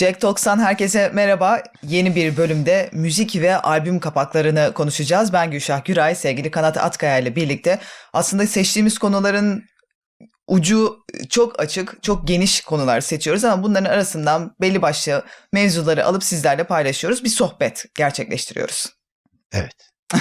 Jack Talks'tan herkese merhaba. Yeni bir bölümde müzik ve albüm kapaklarını konuşacağız. Ben Gülşah Güray, sevgili Kanat Atkaya ile birlikte aslında seçtiğimiz konuların ucu çok açık, çok geniş konular seçiyoruz ama bunların arasından belli başlı mevzuları alıp sizlerle paylaşıyoruz. Bir sohbet gerçekleştiriyoruz. Evet.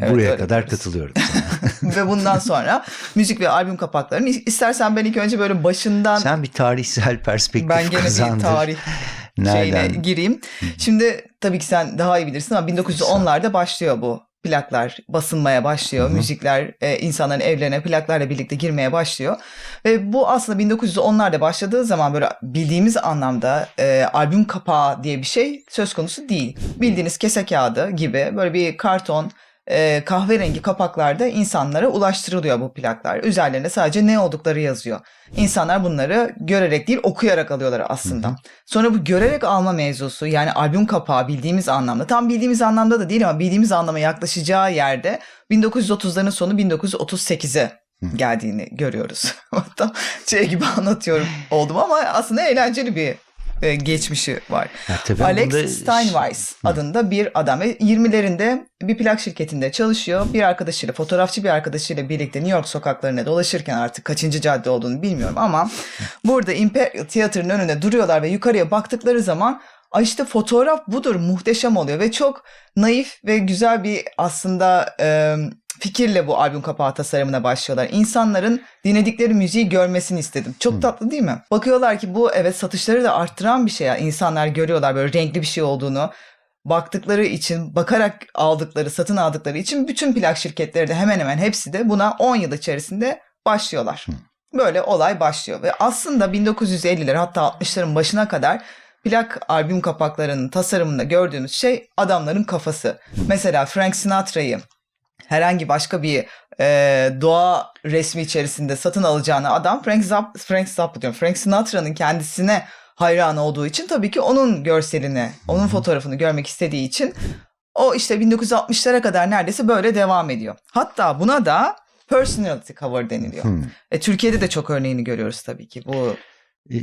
Evet, Buraya öyle kadar katılıyorum. ve bundan sonra müzik ve albüm kapaklarını istersen ben ilk önce böyle başından Sen bir tarihsel perspektif ben gene kazandın. bir tarih şeyine Nereden? gireyim. Şimdi tabii ki sen daha iyi bilirsin ama 1910'larda başlıyor bu plaklar basılmaya başlıyor. Hı hı. Müzikler e, insanların evlerine plaklarla birlikte girmeye başlıyor. Ve bu aslında 1910'larda başladığı zaman böyle bildiğimiz anlamda e, albüm kapağı diye bir şey söz konusu değil. Bildiğiniz kese kağıdı gibi böyle bir karton e, kahverengi kapaklarda insanlara ulaştırılıyor bu plaklar. Üzerlerine sadece ne oldukları yazıyor. İnsanlar bunları görerek değil okuyarak alıyorlar aslında. Hı hı. Sonra bu görerek alma mevzusu yani albüm kapağı bildiğimiz anlamda tam bildiğimiz anlamda da değil ama bildiğimiz anlama yaklaşacağı yerde 1930'ların sonu 1938'e Hı. geldiğini görüyoruz. Hatta şey gibi anlatıyorum oldum ama aslında eğlenceli bir e, geçmişi var. Ya Alex bunda- Steinweiss Hı. adında bir adam ve 20'lerinde bir plak şirketinde çalışıyor. Bir arkadaşıyla, fotoğrafçı bir arkadaşıyla birlikte New York sokaklarına dolaşırken artık kaçıncı cadde olduğunu bilmiyorum ama burada Imperial Theater'ın önünde duruyorlar ve yukarıya baktıkları zaman Ay işte fotoğraf budur muhteşem oluyor ve çok naif ve güzel bir aslında e, fikirle bu albüm kapağı tasarımına başlıyorlar. İnsanların dinledikleri müziği görmesini istedim. Çok Hı. tatlı değil mi? Bakıyorlar ki bu evet satışları da arttıran bir şey. ya. İnsanlar görüyorlar böyle renkli bir şey olduğunu. Baktıkları için, bakarak aldıkları, satın aldıkları için bütün plak şirketleri de hemen hemen hepsi de buna 10 yıl içerisinde başlıyorlar. Böyle olay başlıyor ve aslında 1950'ler hatta 60'ların başına kadar plak albüm kapaklarının tasarımında gördüğümüz şey adamların kafası. Mesela Frank Sinatra'yı herhangi başka bir e, doğa resmi içerisinde satın alacağını adam Frank Zappa, Frank Zappa diyorum. Frank Sinatra'nın kendisine hayran olduğu için tabii ki onun görselini, onun fotoğrafını görmek istediği için o işte 1960'lara kadar neredeyse böyle devam ediyor. Hatta buna da personality cover deniliyor. Hmm. E, Türkiye'de de çok örneğini görüyoruz tabii ki. Bu E,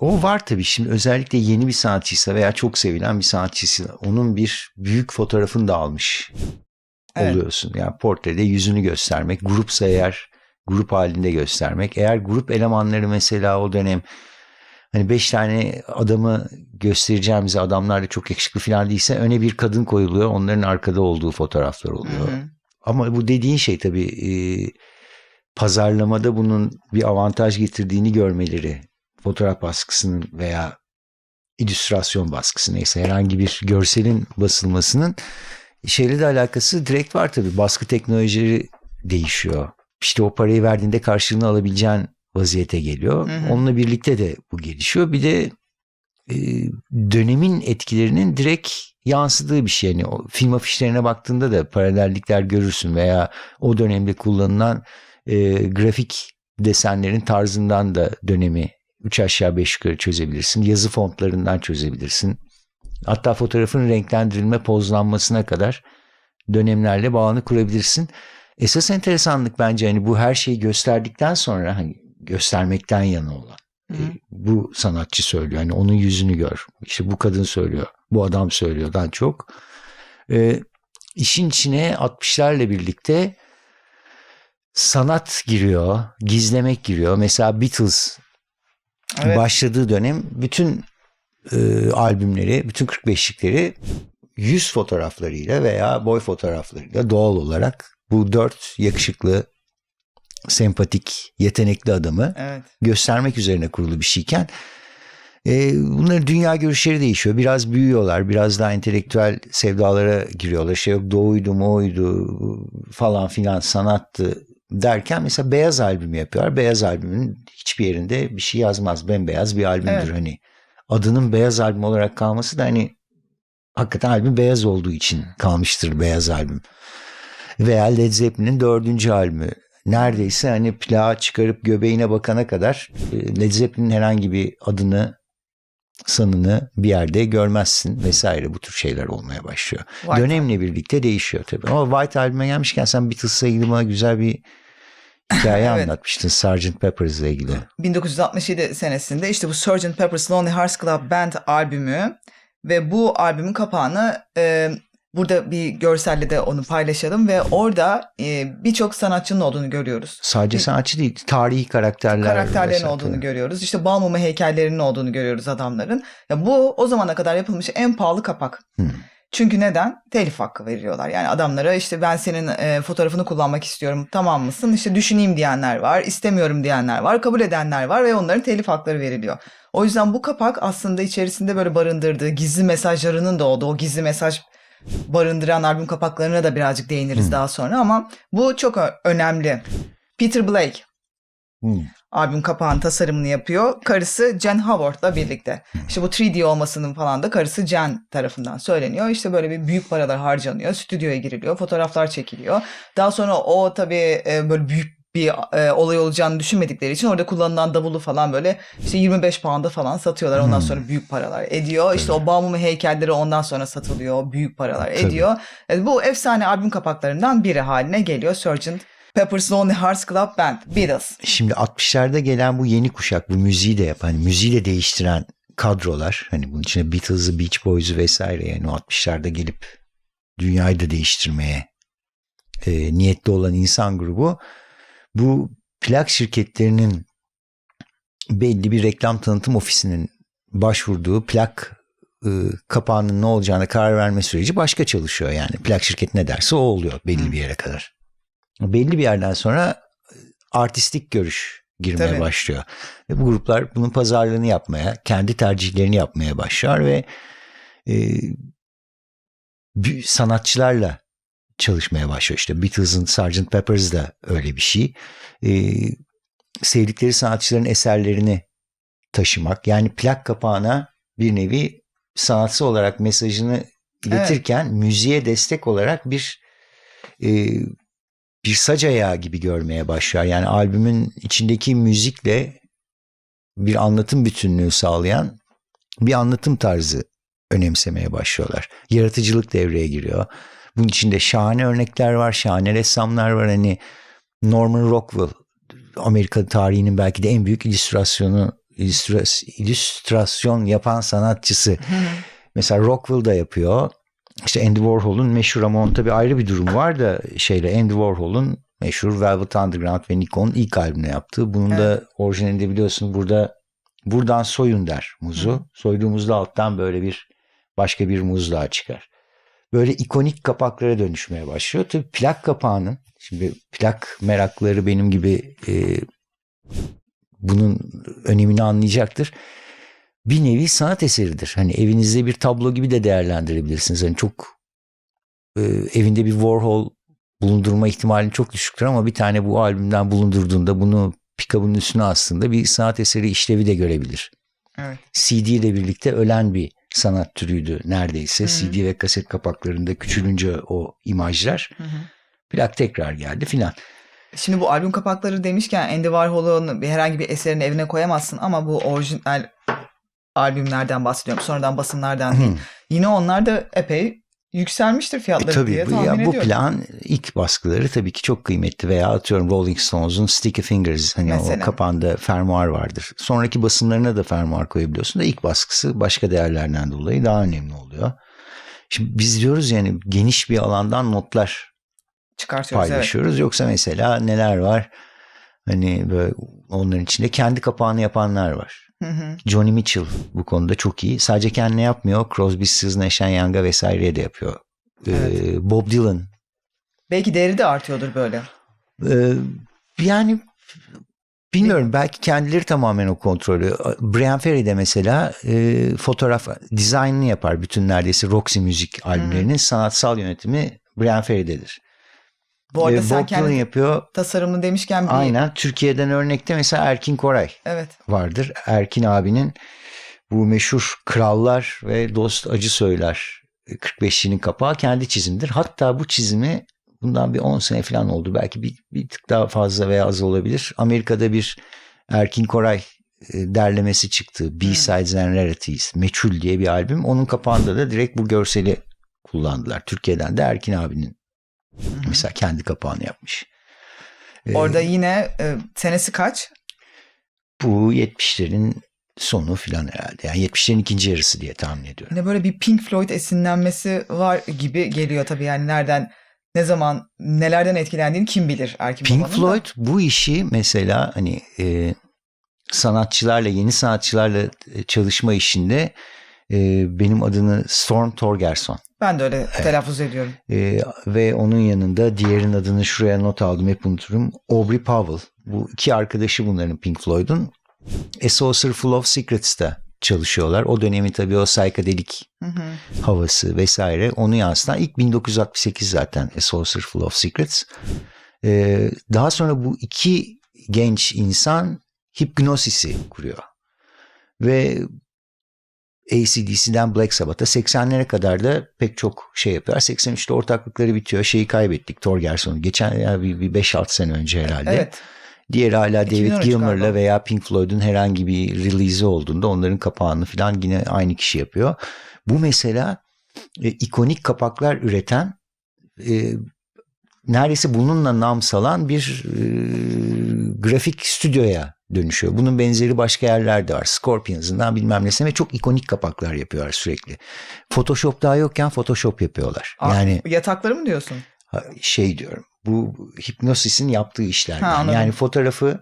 O var tabii şimdi özellikle yeni bir sanatçıysa veya çok sevilen bir sanatçıysa onun bir büyük fotoğrafını da almış Evet. oluyorsun. Yani portrede yüzünü göstermek, grupsa eğer grup halinde göstermek. Eğer grup elemanları mesela o dönem hani beş tane adamı göstereceğimiz adamlar da çok yakışıklı falan değilse öne bir kadın koyuluyor. Onların arkada olduğu fotoğraflar oluyor. Hı hı. Ama bu dediğin şey tabii e, pazarlamada bunun bir avantaj getirdiğini görmeleri. Fotoğraf baskısının veya illüstrasyon baskısı neyse herhangi bir görselin basılmasının şeyle de alakası direkt var tabii. Baskı teknolojileri değişiyor. İşte o parayı verdiğinde karşılığını alabileceğin vaziyete geliyor. Hı hı. Onunla birlikte de bu gelişiyor. Bir de e, dönemin etkilerinin direkt yansıdığı bir şey. Yani o film afişlerine baktığında da paralellikler görürsün veya o dönemde kullanılan e, grafik desenlerin tarzından da dönemi üç aşağı beş yukarı çözebilirsin. Yazı fontlarından çözebilirsin. Hatta fotoğrafın renklendirilme, pozlanmasına kadar dönemlerle bağını kurabilirsin. Esas enteresanlık bence hani bu her şeyi gösterdikten sonra hani göstermekten yana olan. Hı. E, bu sanatçı söylüyor. Hani onun yüzünü gör. İşte bu kadın söylüyor. Bu adam söylüyordan çok. E, işin içine 60'larla birlikte sanat giriyor. Gizlemek giriyor. Mesela Beatles Evet. başladığı dönem bütün e, albümleri, bütün 45'likleri yüz fotoğraflarıyla veya boy fotoğraflarıyla doğal olarak bu dört yakışıklı, sempatik, yetenekli adamı Evet. göstermek üzerine kurulu bir şeyken e, bunların dünya görüşleri değişiyor. Biraz büyüyorlar. Biraz daha entelektüel sevdalara giriyorlar. Şey yok doğuydu moydu falan filan sanattı derken mesela beyaz albüm yapıyorlar. Beyaz albümün hiçbir yerinde bir şey yazmaz. Bembeyaz bir albümdür Evet. hani. Adının beyaz albüm olarak kalması da hani hakikaten albüm beyaz olduğu için kalmıştır beyaz albüm. Veya Led Zeppelin'in dördüncü albümü. Neredeyse hani plağı çıkarıp göbeğine bakana kadar e, Led Zeppelin'in herhangi bir adını sanını bir yerde görmezsin vesaire bu tür şeyler olmaya başlıyor. White Dönemle birlikte değişiyor tabii. Ama White albüme gelmişken sen Beatles'la ilgili güzel bir hikaye Evet. anlatmıştın Sgt. Peppers'la ilgili. 1967 senesinde işte bu Sgt. Pepper's Lonely Hearts Club Band albümü ve bu albümün kapağını e, burada bir görselle de onu paylaşalım ve orada e, birçok sanatçının olduğunu görüyoruz. Sadece Bir- sanatçı değil, tarihi karakterler. Karakterlerin olduğunu görüyoruz. İşte bal mumu heykellerinin olduğunu görüyoruz adamların. Ya bu o zamana kadar yapılmış en pahalı kapak. Hmm. Çünkü neden? Telif hakkı veriyorlar. Yani adamlara işte ben senin e, fotoğrafını kullanmak istiyorum tamam mısın? İşte düşüneyim diyenler var, istemiyorum diyenler var, kabul edenler var ve onların telif hakları veriliyor. O yüzden bu kapak aslında içerisinde böyle barındırdığı gizli mesajlarının da olduğu o gizli mesaj barındıran albüm kapaklarına da birazcık değiniriz Hmm. daha sonra ama bu çok önemli. Peter Blake Hmm. Albüm kapağının tasarımını yapıyor. Karısı Jen Howard'la birlikte. İşte bu 3D olmasının falan da karısı Jen tarafından söyleniyor. İşte böyle bir büyük paralar harcanıyor. Stüdyoya giriliyor. Fotoğraflar çekiliyor. Daha sonra o tabii e, böyle büyük bir e, olay olacağını düşünmedikleri için orada kullanılan davulu falan böyle işte 25 pound'a falan satıyorlar. Ondan Hmm. sonra büyük paralar ediyor. İşte o Baumum heykelleri ondan sonra satılıyor. Büyük paralar Tabii. ediyor. E, bu efsane albüm kapaklarından biri haline geliyor. Sgt. Pepper's Lonely Hearts Club Band, Beatles. Şimdi 60'larda gelen bu yeni kuşak bu müziği de yapan, hani müziği de değiştiren kadrolar hani bunun içine Beatles'ı, Beach Boys'u vesaire yani o 60'larda gelip dünyayı da değiştirmeye e, niyetli olan insan grubu bu plak şirketlerinin belli bir reklam tanıtım ofisinin başvurduğu plak e, kapağının ne olacağına karar verme süreci başka çalışıyor yani. Plak şirketi ne derse o oluyor belli bir yere kadar. Belli bir yerden sonra e, artistik görüş girmeye Tabii. başlıyor. Ve bu gruplar bunun pazarlığını yapmaya, kendi tercihlerini yapmaya başlar ve e, sanatçılarla çalışmaya başlıyor. İşte Beatles'ın Sgt. Pepper's da öyle bir şey. E, sevdikleri sanatçıların eserlerini taşımak. Yani plak kapağına bir nevi sanatçı olarak mesajını iletirken müziğe destek olarak bir e, bir sac ayağı gibi görmeye başlar. Yani albümün içindeki müzikle bir anlatım bütünlüğü sağlayan bir anlatım tarzı önemsemeye başlıyorlar. Yaratıcılık devreye giriyor. Bunun içinde şahane örnekler var, şahane ressamlar var. Hani Norman Rockwell Amerika tarihinin belki de en büyük illüstrasyonu illüstras- illüstrasyon yapan sanatçısı. Mesela Rockwell da yapıyor. İşte Andy Warhol'un meşhur ama onun tabii ayrı bir durumu var da şeyle Andy Warhol'un meşhur Velvet Underground ve Nikon'un ilk albümünü yaptığı. Bunun da orijinalinde biliyorsun burada buradan soyun der muzu. Hı. Soyduğumuzda alttan böyle bir başka bir muz daha çıkar. Böyle ikonik kapaklara dönüşmeye başlıyor. Tabii plak kapağının şimdi plak merakları benim gibi e, bunun önemini anlayacaktır bir nevi sanat eseridir. Hani evinizde bir tablo gibi de değerlendirebilirsiniz. Hani çok e, evinde bir Warhol bulundurma ihtimali çok düşüktür ama bir tane bu albümden bulundurduğunda bunu pikabının üstüne aslında bir sanat eseri işlevi de görebilir. Evet. CD ile birlikte ölen bir sanat türüydü neredeyse. Hı. CD ve kaset kapaklarında küçülünce o imajlar. Hı hı. Plak tekrar geldi filan. Şimdi bu albüm kapakları demişken Andy Warhol'un herhangi bir eserini evine koyamazsın ama bu orijinal albümlerden bahsediyorum. Sonradan basımlardan değil. Yine onlar da epey yükselmiştir E fiyatları tabii diye bu, tahmin ya, bu ediyorum. plan ilk baskıları tabii ki çok kıymetli veya atıyorum Rolling Stones'un Sticky Fingers hani Mesela. o kapağında fermuar vardır. Sonraki basımlarına da fermuar koyabiliyorsun da ilk baskısı başka değerlerden dolayı daha önemli oluyor. Şimdi biz diyoruz yani geniş bir alandan notlar Çıkartıyoruz evet. paylaşıyoruz. Yoksa mesela neler var? Hani böyle onların içinde kendi kapağını yapanlar var. Hı hı. Johnny Mitchell bu konuda çok iyi. Sadece kendine yapmıyor. Crosby, Stills, Nash Young'a vesaireye de yapıyor. Ee, Evet. Bob Dylan Belki değeri de artıyordur böyle. Ee, yani bilmiyorum belki kendileri tamamen o kontrolü. Brian Ferry de mesela e, fotoğraf dizaynını yapar bütün neredeyse Roxy müzik albümlerinin sanatsal yönetimi Brian Ferry'dedir. Bu arada Ee, sen kendi yapıyor. tasarımını demişken bir... Aynen. Türkiye'den örnekte mesela Erkin Koray Evet. vardır. Erkin abinin bu meşhur Krallar ve Dost Acı Söyler 45'linin kapağı kendi çizimdir. Hatta bu çizimi bundan bir 10 sene falan oldu. Belki bir, bir tık daha fazla veya az olabilir. Amerika'da bir Erkin Koray e, derlemesi çıktı. B-Sides and Rarities. Meçhul diye bir albüm. Onun kapağında da direkt bu görseli kullandılar. Türkiye'den de Erkin abinin mesela kendi kapağını yapmış. Ee, Orada yine e, senesi kaç? Bu 70'lerin sonu filan herhalde. Yani 70'lerin ikinci yarısı diye tahmin ediyorum. Yine böyle bir Pink Floyd esinlenmesi var gibi geliyor tabii yani nereden ne zaman nelerden etkilendiğini kim bilir Erkin Pink Baba'nın da. Floyd bu işi mesela hani e, sanatçılarla yeni sanatçılarla e, çalışma işinde e, benim adını Storm Torgerson Ben de öyle telaffuz ediyorum. e, ve onun yanında diğerinin adını şuraya not aldım hep unuturum Aubrey Powell bu iki arkadaşı bunların Pink Floyd'un A Saucer Full of Secrets'ta çalışıyorlar. O dönemin tabii o hı. havası vesaire onu yansıtan ilk 1968 zaten A Saucer Full of Secrets. Ee, daha sonra bu iki genç insan Hipgnosis'i kuruyor. Ve ACDC'den Black Sabbath'a 80'lere kadar da pek çok şey yapıyor. 83'te ortaklıkları bitiyor. Şeyi kaybettik Torgerson'u. Geçen yani bir, bir 5-6 sene önce herhalde. Evet. Diğeri hala 2013 David Gilmour'la veya Pink Floyd'un herhangi bir release'i olduğunda onların kapağını falan yine aynı kişi yapıyor. Bu mesela e, ikonik kapaklar üreten e, neredeyse bununla nam salan bir e, grafik stüdyoya dönüşüyor. Bunun benzeri başka yerlerde var. Scorpions'ından bilmem nesine ve çok ikonik kapaklar yapıyorlar sürekli. Photoshop daha yokken Photoshop yapıyorlar. Aa, Yani yatakları mı diyorsun? Şey diyorum. Bu hipnosisin yaptığı işler. Ha, anladım. yani fotoğrafı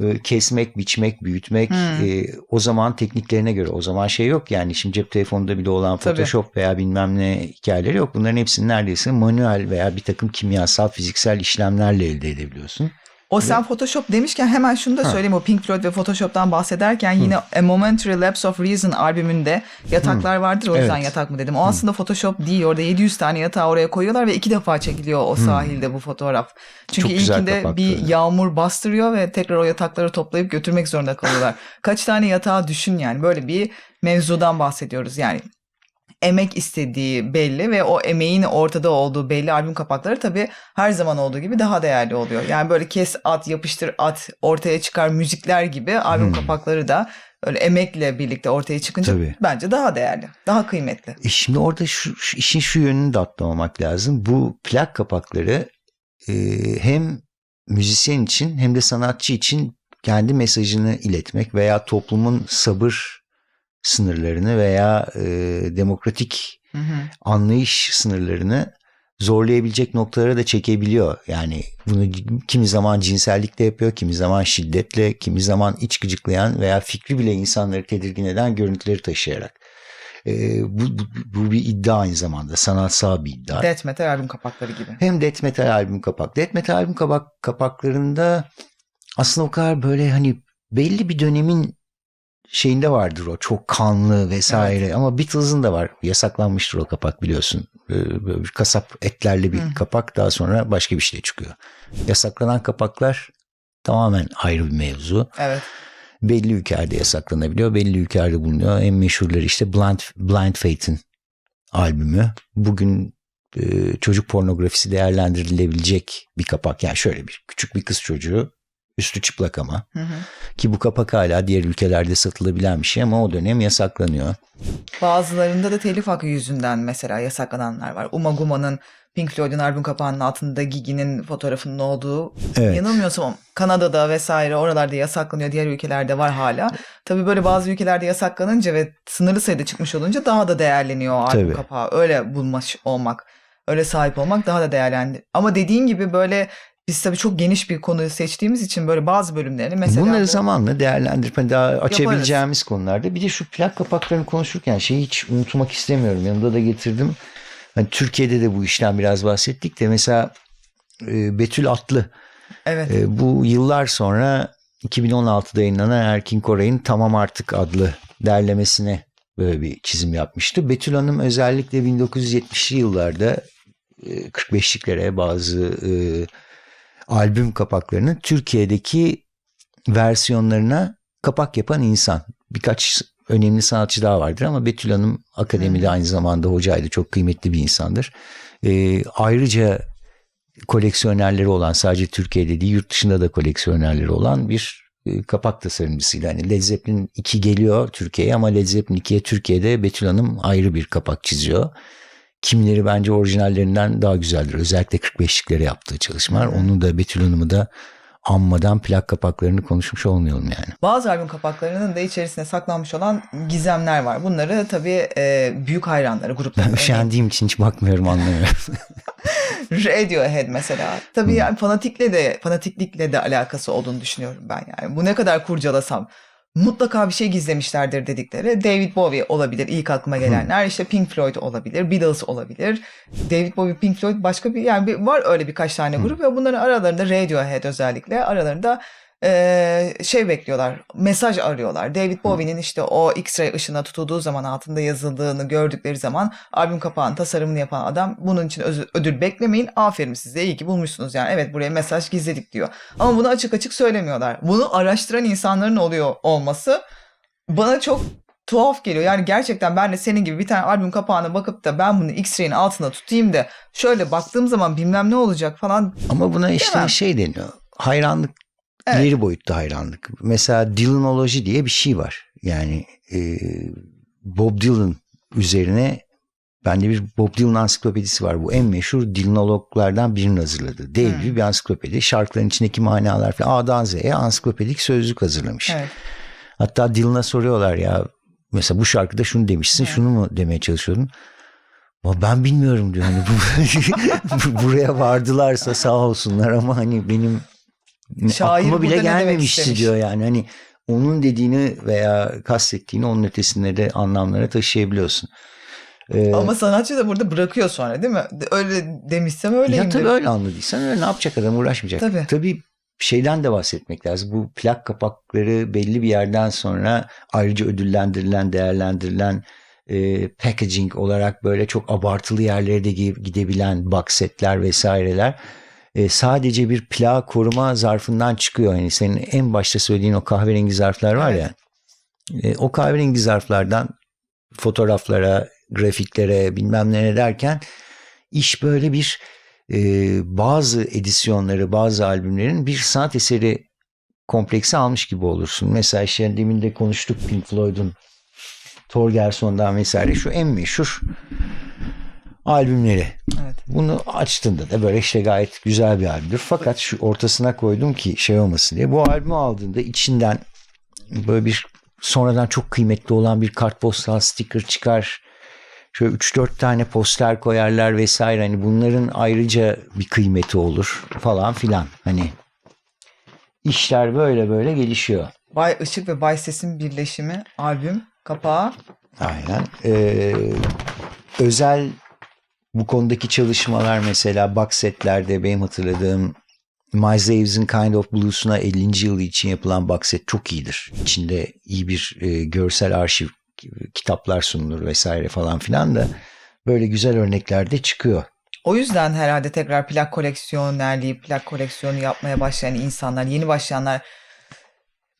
e, kesmek, biçmek, büyütmek Hmm. e, o zaman tekniklerine göre o zaman şey yok yani şimdi cep telefonunda bile olan Tabii. Photoshop veya bilmem ne hikayeleri yok. Bunların hepsini neredeyse manuel veya bir takım kimyasal fiziksel işlemlerle elde edebiliyorsun. O sen Photoshop demişken hemen şunu da söyleyeyim. O Pink Floyd ve Photoshop'tan bahsederken yine A Momentary Lapse of Reason albümünde yataklar vardır. O yüzden Evet. yatak mı dedim. O aslında Photoshop değil. Orada 700 tane yatağı oraya koyuyorlar ve iki defa çekiliyor o sahilde bu fotoğraf. Çünkü Çok güzel ilkinde bir yağmur bastırıyor ve tekrar o yatakları toplayıp götürmek zorunda kalıyorlar. Kaç tane yatağı düşün yani. Böyle bir mevzudan bahsediyoruz. Yani emek istediği belli ve o emeğin ortada olduğu belli albüm kapakları tabii her zaman olduğu gibi daha değerli oluyor. Yani böyle kes at, yapıştır at, ortaya çıkar müzikler gibi albüm Hmm. kapakları da öyle emekle birlikte ortaya çıkınca Tabii. bence daha değerli, daha kıymetli. E şimdi orada şu, şu işin şu yönünü de atlamamak lazım. Bu plak kapakları e, hem müzisyen için hem de sanatçı için kendi mesajını iletmek veya toplumun sabır sınırlarını veya e, demokratik Hı hı. anlayış sınırlarını zorlayabilecek noktalara da çekebiliyor. Yani bunu kimi zaman cinsellikle yapıyor, kimi zaman şiddetle, kimi zaman iç gıcıklayan veya fikri bile insanları tedirgin eden görüntüleri taşıyarak. Ee, bu, bu, bu bir iddia aynı zamanda sanatsal bir iddia. Death metal albüm kapakları gibi. Hem death metal albüm kapak. Death metal albüm kapak, kapaklarında aslında o kadar böyle hani belli bir dönemin şeyinde vardır o çok kanlı vesaire ama Beatles'ın da var yasaklanmıştır o kapak biliyorsun. Ee, böyle bir kasap etlerli bir Hı. kapak daha sonra başka bir şey çıkıyor. Yasaklanan kapaklar tamamen ayrı bir mevzu. Evet. belli ülkelerde yasaklanabiliyor belli ülkelerde bulunuyor. En meşhurları işte Blind, Blind Fate'in albümü. Bugün e, çocuk pornografisi değerlendirilebilecek bir kapak. Yani şöyle bir küçük bir kız çocuğu üstü çıplak ama Hı hı. ki bu kapak hala diğer ülkelerde satılabilen bir şey ama o dönem yasaklanıyor. Bazılarında da telif hakkı yüzünden mesela yasaklananlar var. Uma Guma'nın Pink Floyd'un albüm kapağının altında Gigi'nin fotoğrafının olduğu Evet. yanılmıyorsam Kanada'da vesaire oralarda yasaklanıyor. Diğer ülkelerde var hala. Tabii böyle bazı ülkelerde yasaklanınca ve sınırlı sayıda çıkmış olunca daha da değerleniyor o albüm Tabii. kapağı. Öyle bulmuş olmak, öyle sahip olmak daha da değerlendi. Ama dediğin gibi böyle biz tabii çok geniş bir konuyu seçtiğimiz için böyle bazı bölümlerini mesela Bunları bu- zamanla değerlendirip hani daha açabileceğimiz konularda. Bir de şu plak kapaklarını konuşurken şeyi hiç unutmak istemiyorum. Yanımda da getirdim. Hani Türkiye'de de bu işten biraz bahsettik de mesela e, Betül Atlı evet E, bu yıllar sonra 2016'da yayınlanan Erkin Koray'ın Tamam Artık adlı derlemesine böyle bir çizim yapmıştı. Betül Hanım özellikle 1970'li yıllarda e, 45'liklere bazı e, albüm kapaklarının Türkiye'deki versiyonlarına kapak yapan insan. Birkaç önemli sanatçı daha vardır ama Betül Hanım akademide aynı zamanda hocaydı. Çok kıymetli bir insandır. E, ayrıca koleksiyonerleri olan sadece Türkiye'de değil yurt dışında da koleksiyonerleri olan bir e, kapak tasarımcısıyla. Hani Led Zeppelin 2 geliyor Türkiye'ye ama Led Zeppelin 2'ye Türkiye'de Betül Hanım ayrı bir kapak çiziyor. Kimileri bence orijinallerinden daha güzeldir. Özellikle 45'liklere yaptığı çalışmalar. Onu da Betül Hanım'ı da anmadan plak kapaklarını konuşmuş olmayalım yani. Bazı albüm kapaklarının da içerisine saklanmış olan gizemler var. Bunları tabii e, büyük hayranları grupların. Ben üşendiğim için hiç bakmıyorum anlamıyorum. Radiohead mesela. Tabii yani fanatikle de fanatiklikle de alakası olduğunu düşünüyorum ben yani. Bu ne kadar kurcalasam mutlaka bir şey gizlemişlerdir dedikleri David Bowie olabilir ilk aklıma gelenler. işte Pink Floyd olabilir, Beatles olabilir. David Bowie, Pink Floyd başka bir yani bir, var öyle birkaç tane grup ve bunların aralarında Radiohead özellikle aralarında şey bekliyorlar. Mesaj arıyorlar. David Bowie'nin işte o X-ray ışığına tutulduğu zaman altında yazıldığını gördükleri zaman albüm kapağının tasarımını yapan adam bunun için ödül beklemeyin. Aferin size iyi ki bulmuşsunuz yani. Evet buraya mesaj gizledik diyor. Ama bunu açık açık söylemiyorlar. Bunu araştıran insanların oluyor olması bana çok tuhaf geliyor. Yani gerçekten ben de senin gibi bir tane albüm kapağına bakıp da ben bunu X-ray'in altına tutayım da şöyle baktığım zaman bilmem ne olacak falan. Ama buna işte Demem. şey deniyor. Hayranlık Evet. ileri boyutta hayranlık. Mesela Dylanoloji diye bir şey var. Yani e, Bob Dylan üzerine bende bir Bob Dylan ansiklopedisi var. Bu en meşhur Dylanologlardan birinin hazırladığı. Dev Hmm. gibi bir ansiklopedi. Şarkıların içindeki manalar falan A'dan Z'ye ansiklopedik sözlük hazırlamış. Evet. Hatta Dylan'a soruyorlar ya mesela bu şarkıda şunu demişsin Evet. şunu mu demeye çalışıyordun? Ben bilmiyorum diyor. Hani bu, buraya vardılarsa sağ olsunlar ama hani benim Şair aklıma bile gelmemişti diyor yani. Hani onun dediğini veya kastettiğini onun ötesinde de anlamlara taşıyabiliyorsun. Ee, Ama sanatçı da burada bırakıyor sonra değil mi? Öyle demişsem öyleyim. ya tabii öyle anladıysan öyle ne yapacak adam uğraşmayacak. Tabii. Tabii şeyden de bahsetmek lazım. Bu plak kapakları belli bir yerden sonra ayrıca ödüllendirilen, değerlendirilen e, packaging olarak böyle çok abartılı yerlere de gi- gidebilen box setler vesaireler e, sadece bir plak koruma zarfından çıkıyor. Yani senin en başta söylediğin o kahverengi zarflar var ya. e, o kahverengi zarflardan fotoğraflara, grafiklere bilmem ne derken iş böyle bir e, bazı edisyonları, bazı albümlerin bir sanat eseri kompleksi almış gibi olursun. Mesela işte demin de konuştuk Pink Floyd'un Torgerson'dan vesaire şu en meşhur albümleri. Evet. Bunu açtığında da böyle işte gayet güzel bir albümdür. Fakat şu ortasına koydum ki şey olmasın diye. Bu albümü aldığında içinden böyle bir sonradan çok kıymetli olan bir kartpostal sticker çıkar. Şöyle 3-4 tane poster koyarlar vesaire. Hani bunların ayrıca bir kıymeti olur falan filan. Hani işler böyle böyle gelişiyor. Bay Işık ve Bay Ses'in birleşimi albüm kapağı. Aynen. Ee, özel bu konudaki çalışmalar mesela box setlerde benim hatırladığım Miles Davis'in Kind of Blues'una 50. yılı için yapılan box set çok iyidir. İçinde iyi bir e, görsel arşiv kitaplar sunulur vesaire falan filan da böyle güzel örnekler de çıkıyor. O yüzden herhalde tekrar plak koleksiyonerliği, plak koleksiyonu yapmaya başlayan insanlar, yeni başlayanlar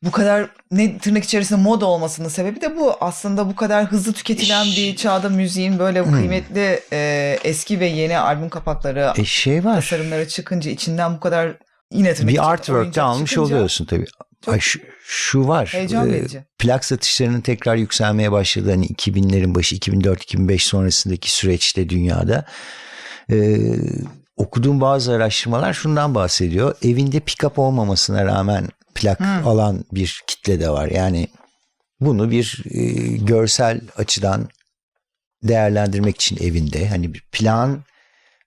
bu kadar ne tırnak içerisinde moda olmasının sebebi de bu. Aslında bu kadar hızlı tüketilen bir çağda müziğin böyle Hmm. kıymetli e, eski ve yeni albüm kapakları, E şey var. tasarımları çıkınca içinden bu kadar yine tırnak Bir artwork'te almış çıkınca oluyorsun tabii. Ay şu, şu var. Heyecan e, verici. plak satışlarının tekrar yükselmeye başladı. Hani 2000'lerin başı 2004-2005 sonrasındaki süreçte dünyada. Ee, okuduğum bazı araştırmalar şundan bahsediyor. Evinde pick-up olmamasına rağmen plak Hmm. alan bir kitle de var. Yani bunu bir e, görsel açıdan değerlendirmek için evinde hani bir plan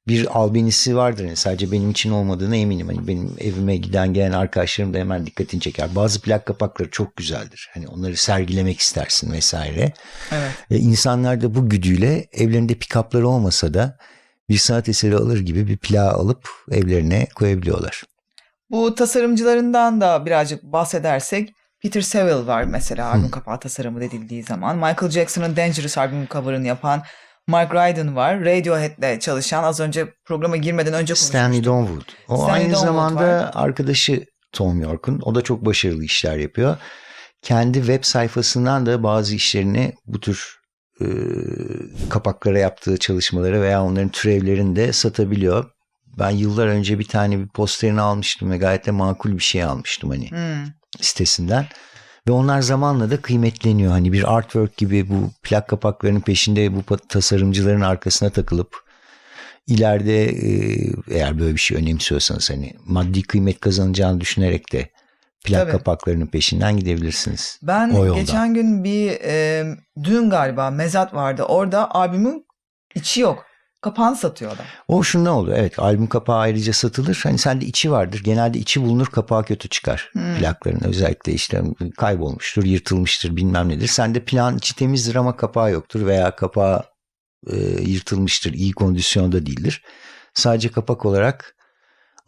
bir albenisi vardır. Yani sadece benim için olmadığına eminim. Hani benim evime giden gelen arkadaşlarım da hemen dikkatini çeker. Bazı plak kapakları çok güzeldir. Hani onları sergilemek istersin vesaire. Evet. Ve insanlar da bu güdüyle evlerinde pick-up'ları olmasa da bir sanat eseri alır gibi bir plağı alıp evlerine koyabiliyorlar. Bu tasarımcılarından da birazcık bahsedersek Peter Saville var mesela albüm kapağı tasarımı edildiği zaman. Michael Jackson'ın Dangerous albüm cover'ını yapan Mark Ryden var. Radiohead'le çalışan az önce programa girmeden önce konuşmuştuk. Stanley Donwood. O Stanley aynı Donwood zamanda var. arkadaşı Tom York'un. O da çok başarılı işler yapıyor. Kendi web sayfasından da bazı işlerini bu tür e, kapaklara yaptığı çalışmaları veya onların türevlerini de satabiliyor. Ben yıllar önce bir tane bir posterini almıştım ve gayet de makul bir şey almıştım hani Hmm. sitesinden. Ve onlar zamanla da kıymetleniyor. Hani bir artwork gibi bu plak kapaklarının peşinde bu tasarımcıların arkasına takılıp ileride e, eğer böyle bir şey önemsiyorsanız hani maddi kıymet kazanacağını düşünerek de plak Tabii. kapaklarının peşinden gidebilirsiniz. Ben O geçen gün bir e, dün galiba mezat vardı. Orada albümün içi yok. Kapağını satıyor adam. O şundan oluyor. Evet albüm kapağı ayrıca satılır. Hani sende içi vardır. Genelde içi bulunur kapağı kötü çıkar. Hmm. Plakların özellikle işte kaybolmuştur, yırtılmıştır bilmem nedir. Sende plan içi temizdir ama kapağı yoktur veya kapağı e, yırtılmıştır. iyi kondisyonda değildir. Sadece kapak olarak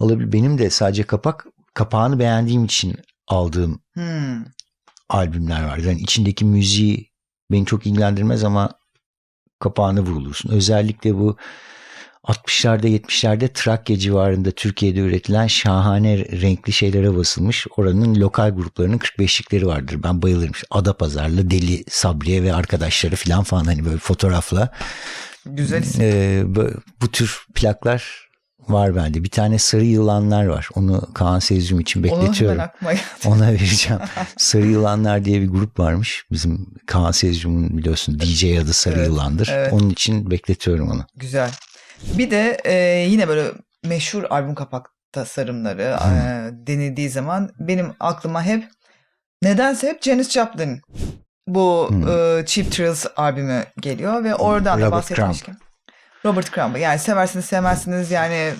alabilir. Benim de sadece kapak kapağını beğendiğim için aldığım Hmm. albümler var. Yani içindeki müziği beni çok ilgilendirmez ama kapağını vurulursun. Özellikle bu 60'larda 70'lerde Trakya civarında Türkiye'de üretilen şahane renkli şeylere basılmış. Oranın lokal gruplarının 45'likleri vardır. Ben bayılırım. Adapazarlı Deli Sabriye ve arkadaşları falan falan hani böyle fotoğrafla. Güzel isim. Ee, bu, bu tür plaklar var bende. Bir tane Sarı Yılanlar var. Onu Kaan Sezyum için Onu bekletiyorum. geldi. Ona vereceğim. Sarı Yılanlar diye bir grup varmış. Bizim Kaan Sezyum'un biliyorsun DJ adı Sarı Evet, Yılandır. evet. Onun için bekletiyorum onu. Güzel. Bir de e, yine böyle meşhur albüm kapak tasarımları Hmm. e, denildiği zaman benim aklıma hep nedense hep Janis Joplin bu Hmm. e, Cheap Thrills albümü geliyor ve oradan da Robert bahsetmişken. Robert Crumb. Yani seversiniz sevmezsiniz yani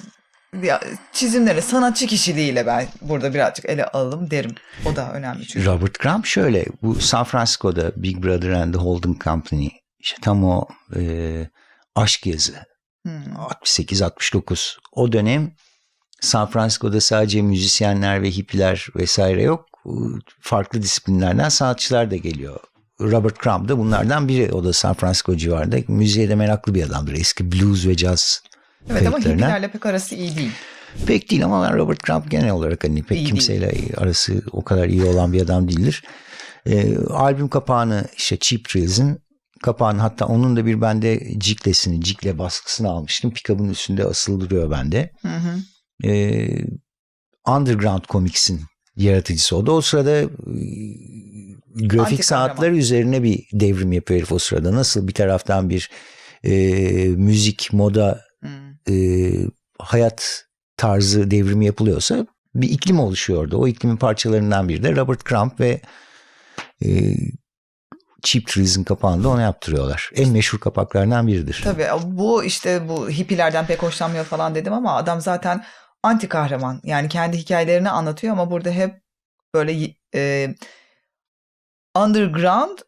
ya, çizimleri sanatçı kişiliğiyle ben burada birazcık ele alalım derim. O da önemli çünkü. Robert Crumb şöyle bu San Francisco'da Big Brother and the Holding Company işte tam o e, aşk yazı Hmm. 68-69 o dönem San Francisco'da sadece müzisyenler ve hippiler vesaire yok. Farklı disiplinlerden sanatçılar da geliyor. Robert Crumb da bunlardan biri. O da San Francisco civarında. Müziğe de meraklı bir adamdır. Eski blues ve caz Evet ama hippilerle pek arası iyi değil. Pek değil ama Robert Crumb genel olarak hani pek İyi kimseyle arası o kadar iyi olan bir adam değildir. Ee, albüm kapağını işte Cheap Thrills'in kapağını hatta onun da bir bende ciklesini, cikle baskısını almıştım. Pickup'ın üstünde asılı duruyor bende. Hı hı. Ee, Underground Comics'in yaratıcısı o da. O sırada grafik Anti sanatları kahraman. üzerine bir devrim yapıyor herif o sırada. Nasıl bir taraftan bir e, müzik, moda Hmm. e, hayat tarzı devrimi yapılıyorsa bir iklim oluşuyor orada. O iklimin parçalarından biri de Robert Crumb ve e, Cheap Thrills'in kapağında onu yaptırıyorlar. En meşhur kapaklarından biridir. Tabii bu işte bu hippilerden pek hoşlanmıyor falan dedim ama adam zaten anti kahraman. Yani kendi hikayelerini anlatıyor ama burada hep böyle e, underground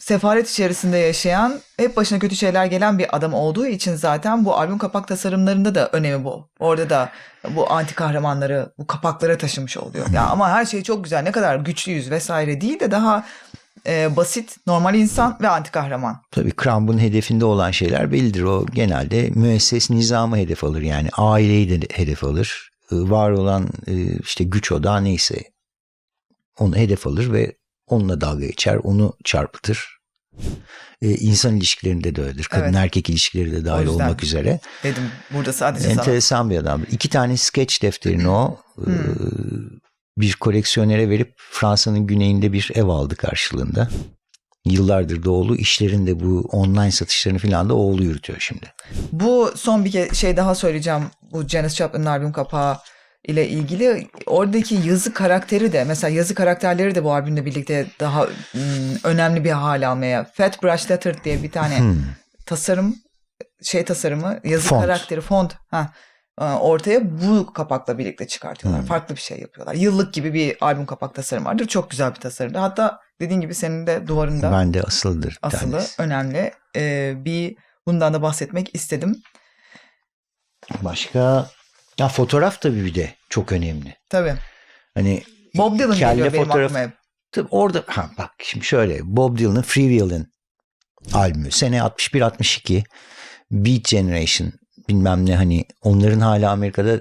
sefaret içerisinde yaşayan hep başına kötü şeyler gelen bir adam olduğu için zaten bu albüm kapak tasarımlarında da önemi bu. Orada da bu anti kahramanları bu kapaklara taşımış oluyor. Ya ama her şey çok güzel. Ne kadar güçlüyüz vesaire değil de daha e, basit, normal insan ve anti kahraman. Tabii Crumb'ın hedefinde olan şeyler bellidir. O genelde müesses nizamı hedef alır. Yani aileyi de hedef alır. E, Var olan e, işte güç odağı neyse onu hedef alır ve onunla dalga geçer, onu çarpıtır. E, insan ilişkilerinde de öyledir. Kadın Evet. erkek ilişkileri de dahil olmak üzere. Dedim burada sadece sana. Enteresan bir adamdır. İki tane sketch defterini o e, Hmm. bir koleksiyonere verip Fransa'nın güneyinde bir ev aldı karşılığında. Yıllardır da oğlu işlerinde bu online satışlarını falan da oğlu yürütüyor şimdi. Bu son bir şey daha söyleyeceğim. Bu Janis Joplin'in albüm kapağı ile ilgili oradaki yazı karakteri de mesela yazı karakterleri de bu albümle birlikte daha mm, önemli bir hal almaya. Fat Brush Letter diye bir tane Hmm. tasarım şey tasarımı yazı Font. karakteri font ha ortaya bu kapakla birlikte çıkartıyorlar. Hmm. Farklı bir şey yapıyorlar. Yıllık gibi bir albüm kapak tasarım vardır. Çok güzel bir tasarımdı. Hatta dediğin gibi senin de duvarında Bende asıldır bir asılı tanesi. önemli. E, bir bundan da bahsetmek istedim. Başka ya fotoğraf tabii bir de çok önemli. Tabii. Hani Bob Dylan kelle geliyor benim fotoğraf- aklıma hep. Tabii orada ha bak şimdi şöyle Bob Dylan'ın Free Will'in albümü sene 61-62 Beat Generation bilmem ne hani onların hala Amerika'da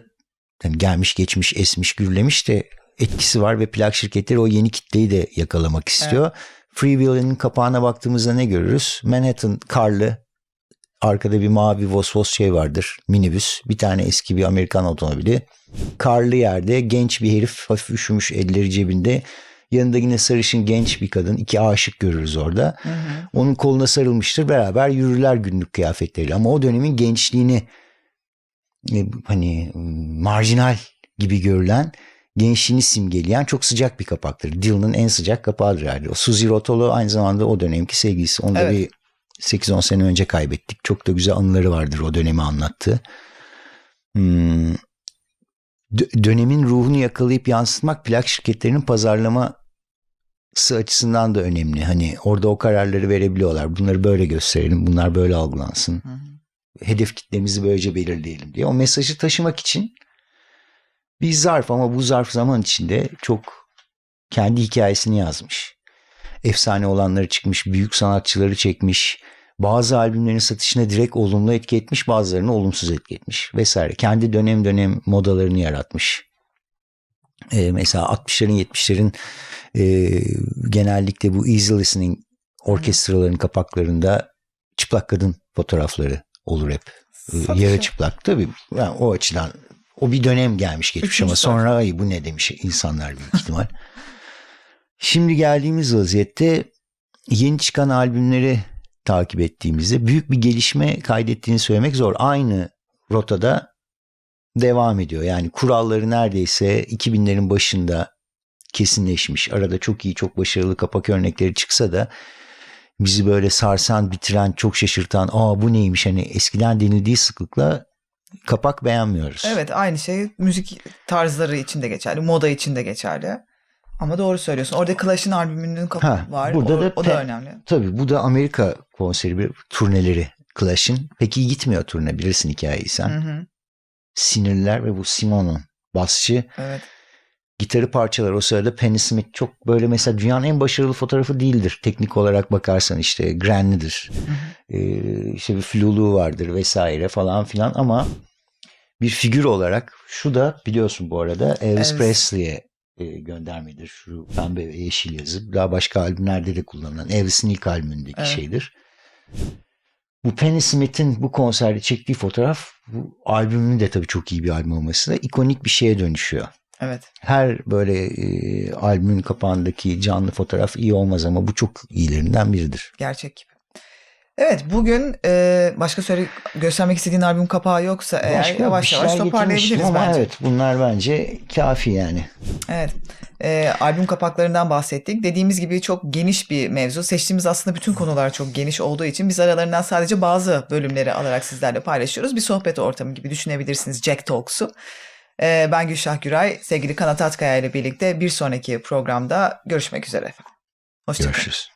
hani gelmiş geçmiş esmiş gürlemiş de etkisi var ve plak şirketleri o yeni kitleyi de yakalamak istiyor. Free Will'in kapağına baktığımızda ne görürüz? Manhattan karlı arkada bir mavi vos vos şey vardır minibüs bir tane eski bir Amerikan otomobili karlı yerde genç bir herif hafif üşümüş elleri cebinde Yanında yine sarışın genç bir kadın. iki aşık görürüz orada. Hı hı. Onun koluna sarılmıştır. Beraber yürürler günlük kıyafetleriyle. Ama o dönemin gençliğini e, hani marjinal gibi görülen gençliğini simgeleyen çok sıcak bir kapaktır. Dylan'ın en sıcak kapağıdır herhalde. O Suzy Rotolo aynı zamanda o dönemki sevgilisi. Onu da Evet. bir 8-10 sene önce kaybettik. Çok da güzel anıları vardır o dönemi anlattığı. Hmm. Dö- dönemin ruhunu yakalayıp yansıtmak plak şirketlerinin pazarlaması açısından da önemli. Hani orada o kararları verebiliyorlar. Bunları böyle gösterelim, bunlar böyle algılansın. Hı hı. Hedef kitlemizi böylece belirleyelim diye. O mesajı taşımak için bir zarf ama bu zarf zaman içinde çok kendi hikayesini yazmış. Efsane olanları çıkmış, büyük sanatçıları çekmiş. Bazı albümlerin satışına direkt olumlu etki etmiş, bazılarını olumsuz etki etmiş vesaire. Kendi dönem dönem modalarını yaratmış. Ee, mesela 60'ların 70'lerin e, genellikle bu easy listening orkestraların kapaklarında çıplak kadın fotoğrafları olur hep. Ee, Satışa- Yarı çıplak tabii. Yani o açıdan o bir dönem gelmiş geçmiş Üçüncü ama sonra ay bu ne demiş insanlar büyük ihtimal. Şimdi geldiğimiz vaziyette yeni çıkan albümleri takip ettiğimizde büyük bir gelişme kaydettiğini söylemek zor. Aynı rotada devam ediyor. Yani kuralları neredeyse 2000'lerin başında kesinleşmiş. Arada çok iyi, çok başarılı kapak örnekleri çıksa da bizi böyle sarsan, bitiren, çok şaşırtan, aa bu neymiş hani eskiden denildiği sıklıkla kapak beğenmiyoruz. Evet aynı şey müzik tarzları için de geçerli, moda için de geçerli. Ama doğru söylüyorsun. Orada Clash'ın albümünün kapı var. burada o, da o da önemli. Tabii bu da Amerika konseri bir turneleri Clash'ın. Pek iyi gitmiyor turne bilirsin hikayeyi sen. Hı hı. Sinirliler ve bu Simonon basçı Evet. gitarı parçalar o sırada Penny Smith çok böyle mesela dünyanın en başarılı fotoğrafı değildir. Teknik olarak bakarsan işte Granny'dir. Ee, işte bir fluluğu vardır vesaire falan filan ama bir figür olarak şu da biliyorsun bu arada Elvis Elvis. Presley'e e, göndermedir. Şu pembe ve yeşil yazı. Daha başka albümlerde de kullanılan Elvis'in ilk albümündeki Evet. şeydir. Bu Penny Smith'in bu konserde çektiği fotoğraf bu albümün de tabii çok iyi bir albüm olması da ikonik bir şeye dönüşüyor. Evet. Her böyle e, albümün kapağındaki canlı fotoğraf iyi olmaz ama bu çok iyilerinden biridir. Gerçek gibi. Evet bugün e, başka söyle göstermek istediğin albüm kapağı yoksa eğer Başka yavaş yavaş toparlayabiliriz ama bence. evet bunlar bence kafi yani. Evet. Ee, albüm kapaklarından bahsettik. Dediğimiz gibi çok geniş bir mevzu. Seçtiğimiz aslında bütün konular çok geniş olduğu için biz aralarından sadece bazı bölümleri alarak sizlerle paylaşıyoruz. Bir sohbet ortamı gibi düşünebilirsiniz Jack Talks'u. Ee, ben Gülşah Güray, sevgili Kanat Atkaya ile birlikte bir sonraki programda görüşmek üzere efendim. Hoşçakalın. Görüşürüz.